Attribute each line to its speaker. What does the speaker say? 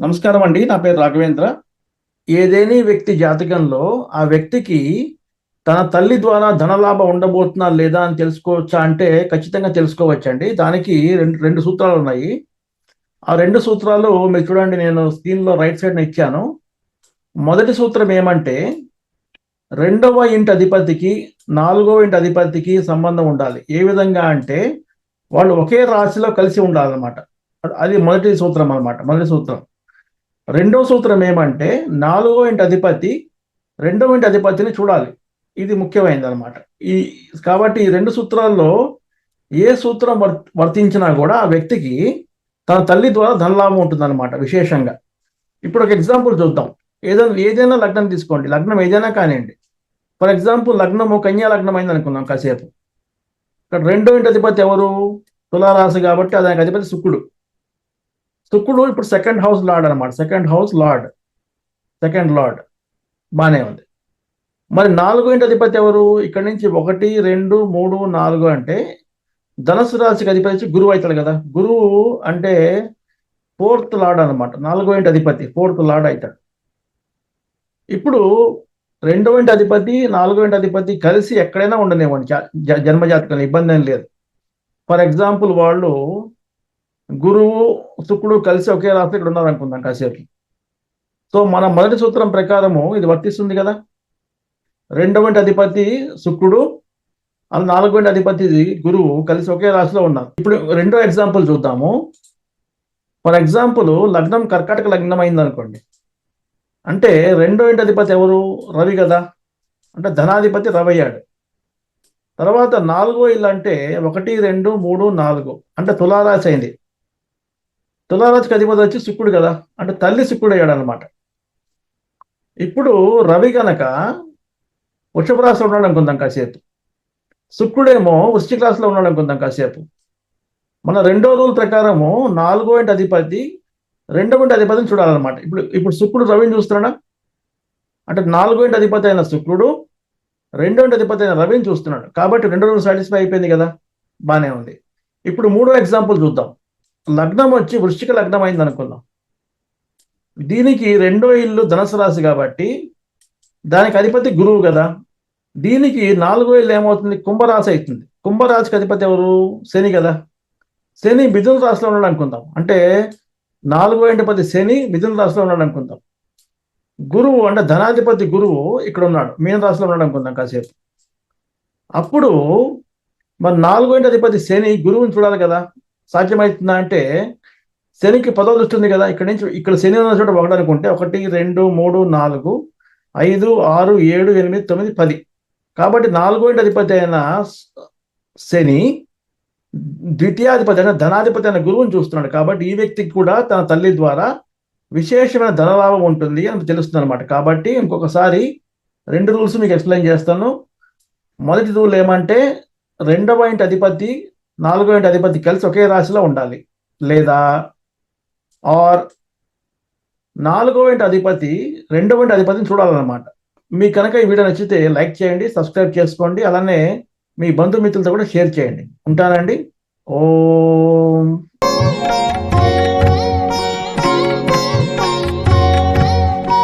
Speaker 1: నమస్కారం అండి నా పేరు రాఘవేంద్ర. ఏదేని వ్యక్తి జాతకంలో ఆ వ్యక్తికి తన తల్లి ద్వారా ధనలాభం ఉండబోతున్నా లేదా అని తెలుసుకోవచ్చా అంటే ఖచ్చితంగా తెలుసుకోవచ్చండి. దానికి రెండు రెండు సూత్రాలు ఉన్నాయి. ఆ రెండు సూత్రాలు మీరు చూడండి నేను స్క్రీన్లో రైట్ సైడ్న ఇచ్చాను. మొదటి సూత్రం ఏమంటే రెండవ ఇంటి అధిపతికి నాలుగవ ఇంటి అధిపతికి సంబంధం ఉండాలి. ఏ విధంగా అంటే వాళ్ళు ఒకే రాశిలో కలిసి ఉండాలన్నమాట. అది మొదటి సూత్రం అన్నమాట మొదటి సూత్రం. రెండవ సూత్రం ఏమంటే నాలుగో ఇంటి అధిపతి రెండవ ఇంటి అధిపతిని చూడాలి. ఇది ముఖ్యమైనది అనమాట ఈ కాబట్టి ఈ రెండు సూత్రాల్లో ఏ సూత్రం వర్ వర్తించినా కూడా ఆ వ్యక్తికి తన తల్లి ద్వారా ధనలాభం ఉంటుందన్నమాట విశేషంగా. ఇప్పుడు ఒక ఎగ్జాంపుల్ చూద్దాం. ఏదైనా ఏదైనా లగ్నం తీసుకోండి. లగ్నం ఏదైనా కానివ్వండి. ఫర్ ఎగ్జాంపుల్ లగ్నము కన్యా లగ్నం అయింది అనుకుందాం కాసేపు. ఇక్కడ రెండో ఇంటి అధిపతి ఎవరు? తులారాశి కాబట్టి దానికి అధిపతి శుక్రుడు. శుక్రుడు ఇప్పుడు సెకండ్ హౌస్ లార్డ్ అనమాట second house lord second lord బాగానే ఉంది. మరి నాలుగో ఇంటి అధిపతి ఎవరు? ఇక్కడ నుంచి ఒకటి రెండు మూడు నాలుగు అంటే ధనస్సు రాశికి అధిపతి గురువు అవుతాడు కదా. గురువు అంటే ఫోర్త్ లార్డ్ అనమాట నాలుగో ఇంటి అధిపతి ఫోర్త్ లార్డ్ అవుతాడు. ఇప్పుడు రెండో ఇంటి అధిపతి నాలుగో ఇంటి అధిపతి కలిసి ఎక్కడైనా ఉండనివ్వండి. జన్మజాతకంలో ఇబ్బంది ఏం లేదు. ఫర్ ఎగ్జాంపుల్ వాళ్ళు గురువు శుక్రుడు కలిసి ఒకే రాత్రి ఇక్కడ ఉన్నారు అనుకుందాం కాసేపు. సో మన మొదటి సూత్రం ప్రకారము ఇది వర్తిస్తుంది కదా? రెండవ అధిపతి శుక్రుడు అది నాలుగో అధిపతి గురువు కలిసి ఒకే రాశిలో ఉన్నారు. ఇప్పుడు రెండో ఎగ్జాంపుల్ చూద్దాము. ఫర్ ఎగ్జాంపుల్ లగ్నం కర్కాటక లగ్నం అయింది అనుకోండి అంటే రెండో ఇంటి అధిపతి ఎవరు? రవి కదా? అంటే ధనాధిపతి రవి అయ్యాడు. తర్వాత నాలుగో ఇల్లు అంటే ఒకటి రెండు మూడు నాలుగు. అంటే తులారాశి అయింది. తులారాశికి అధిపతి వచ్చి శుక్రుడు కదా? అంటే తల్లి శుక్రుడు అయ్యాడు అనమాట ఇప్పుడు రవి గనక వృషభ రాశిలో ఉన్నాడు అనుకుందాం కాసేపు. శుక్రుడేమో వృశ్చిక రాశిలో ఉన్నాడు అనుకుందాం కాసేపు. మన రెండో రూల్ ప్రకారము నాలుగో ఇంటి అధిపతి రెండవ ఇంటి అధిపతిని చూడాలన్నమాట. ఇప్పుడు ఇప్పుడు శుక్రుడు రవిని చూస్తున్నాడా? అంటే నాలుగో ఇంటి అధిపతి అయిన శుక్రుడు రెండో ఇంటి అధిపతి అయిన రవిని చూస్తున్నాడు. కాబట్టి రెండో రూల్ సాటిస్ఫై అయిపోయింది కదా? బాగానే ఉంది. ఇప్పుడు మూడో ఎగ్జాంపుల్ చూద్దాం. లగ్నం వచ్చి వృశ్చిక లగ్నం అయింది అనుకుందాం. దీనికి రెండో ఇల్లు ధనసు రాశి కాబట్టి దానికి అధిపతి గురువు కదా. దీనికి నాలుగో ఇల్లు ఏమవుతుంది? కుంభరాశి అవుతుంది. కుంభరాశికి అధిపతి ఎవరు? శని కదా. శని మిథున రాశిలో ఉన్నాడు అనుకుందాం. అంటే నాలుగో ఇంటిపతి శని మిథున రాశిలో ఉన్నాడు అనుకుందాం. గురువు అంటే ధనాధిపతి గురువు ఇక్కడ ఉన్నాడు. మీన రాశిలో ఉన్నాడు అనుకుందాం కాసేపు. అప్పుడు మరి నాలుగో ఇంటి అధిపతి శని గురువుని చూడాలి కదా. సాధ్యమవుతుందా అంటే శనికి పదో దృష్టి ఉంది కదా ఇక్కడ నుంచి ఇక్కడ శని ఉన్న చోట ఒకటి అనుకుంటే ఒకటి రెండు మూడు నాలుగు ఐదు ఆరు ఏడు ఎనిమిది తొమ్మిది పది. కాబట్టి నాలుగో ఇంటి అధిపతి అయిన శని ద్వితీయాధిపతి అయిన ధనాధిపతి అయిన గురువుని చూస్తున్నాడు. కాబట్టి ఈ వ్యక్తికి కూడా తన తల్లి ద్వారా విశేషమైన ధనలాభం ఉంటుంది అని తెలుస్తుంది అనమాట కాబట్టి ఇంకొకసారి రెండు రూల్స్ మీకు ఎక్స్ప్లెయిన్ చేస్తాను. మొదటి రూల్ ఏమంటే రెండవ ఇంటి అధిపతి నాలుగో ఇంటి అధిపతి కలిసి ఒకే రాశిలో ఉండాలి. లేదా? ఆర్ నాలుగో ఇంటి అధిపతి రెండవ ఇంటి అధిపతిని చూడాలన్నమాట. మీకు కనుక ఈ వీడియో నచ్చితే లైక్ చేయండి సబ్స్క్రైబ్ చేసుకోండి అలానే మీ బంధుమిత్రులతో కూడా షేర్ చేయండి. ఉంటానండి. ఓం.